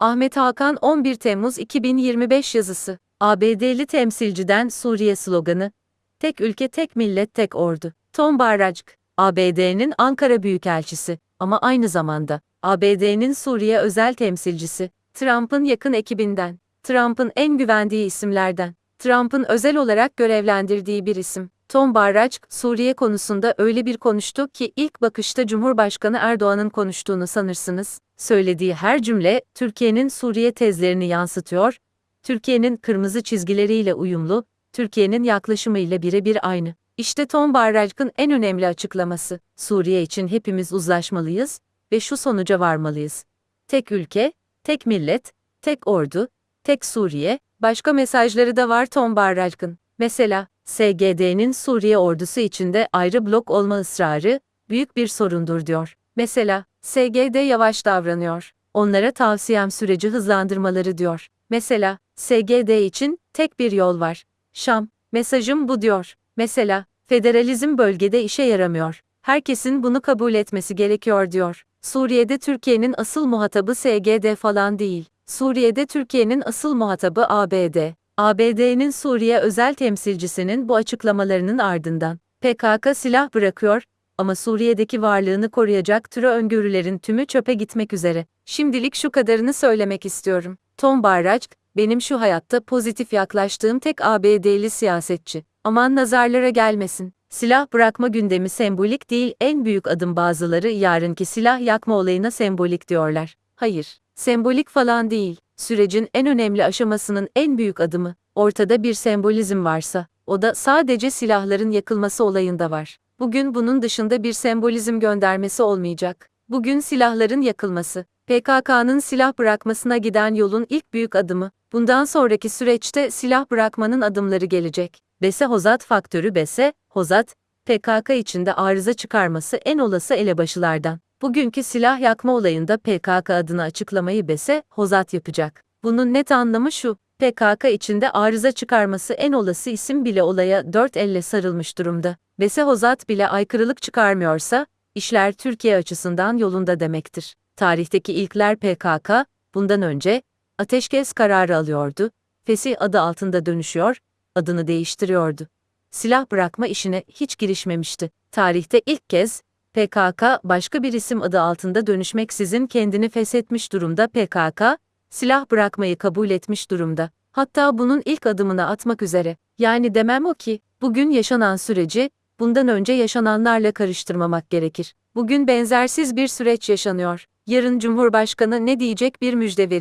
Ahmet Hakan 11 Temmuz 2025 yazısı. ABD'li temsilciden Suriye sloganı. Tek ülke tek millet tek ordu. Tom Barrack, ABD'nin Ankara Büyükelçisi ama aynı zamanda ABD'nin Suriye özel temsilcisi. Trump'ın yakın ekibinden. Trump'ın en güvendiği isimlerden. Trump'ın özel olarak görevlendirdiği bir isim. Tom Barrack, Suriye konusunda öyle bir konuştu ki ilk bakışta Cumhurbaşkanı Erdoğan'ın konuştuğunu sanırsınız. Söylediği her cümle Türkiye'nin Suriye tezlerini yansıtıyor, Türkiye'nin kırmızı çizgileriyle uyumlu, Türkiye'nin yaklaşımıyla birebir aynı. İşte Tom Barrack'ın en önemli açıklaması. Suriye için hepimiz uzlaşmalıyız ve şu sonuca varmalıyız. Tek ülke, tek millet, tek ordu, tek Suriye, başka mesajları da var Tom Barrack'ın. Mesela, SGD'nin Suriye ordusu içinde ayrı blok olma ısrarı, büyük bir sorundur diyor. Mesela, SGD yavaş davranıyor. Onlara tavsiyem süreci hızlandırmaları diyor. Mesela, SGD için tek bir yol var. Şam, mesajım bu diyor. Mesela, federalizm bölgede işe yaramıyor. Herkesin bunu kabul etmesi gerekiyor diyor. Suriye'de Türkiye'nin asıl muhatabı SGD falan değil. Suriye'de Türkiye'nin asıl muhatabı ABD. ABD'nin Suriye özel temsilcisinin bu açıklamalarının ardından PKK silah bırakıyor ama Suriye'deki varlığını koruyacak türe öngörülerin tümü çöpe gitmek üzere. Şimdilik şu kadarını söylemek istiyorum. Tom Barrack, benim şu hayatta pozitif yaklaştığım tek ABD'li siyasetçi. Aman nazarlara gelmesin. Silah bırakma gündemi sembolik değil, en büyük adım bazıları yarınki silah yakma olayına sembolik diyorlar. Hayır, sembolik falan değil. Sürecin en önemli aşamasının en büyük adımı. Ortada bir sembolizm varsa, o da sadece silahların yakılması olayında var. Bugün bunun dışında bir sembolizm göndermesi olmayacak. Bugün silahların yakılması, PKK'nın silah bırakmasına giden yolun ilk büyük adımı. Bundan sonraki süreçte silah bırakmanın adımları gelecek. Bese Hozat faktörü Bese, Hozat, PKK içinde arıza çıkarması en olası elebaşılardan. Bugünkü silah yakma olayında PKK adına açıklamayı Bese, Hozat yapacak. Bunun net anlamı şu, PKK içinde arıza çıkarması en olası isim bile olaya dört elle sarılmış durumda. Bese Hozat bile aykırılık çıkarmıyorsa, işler Türkiye açısından yolunda demektir. Tarihteki ilkler PKK, bundan önce, ateşkes kararı alıyordu, Fesih adı altında dönüşüyor, adını değiştiriyordu. Silah bırakma işine hiç girişmemişti. Tarihte ilk kez, PKK başka bir isim adı altında dönüşmeksizin kendini feshetmiş durumda PKK, silah bırakmayı kabul etmiş durumda. Hatta bunun ilk adımını atmak üzere. Yani demem o ki, bugün yaşanan süreci, bundan önce yaşananlarla karıştırmamak gerekir. Bugün benzersiz bir süreç yaşanıyor. Yarın Cumhurbaşkanı ne diyecek bir müjde verecek.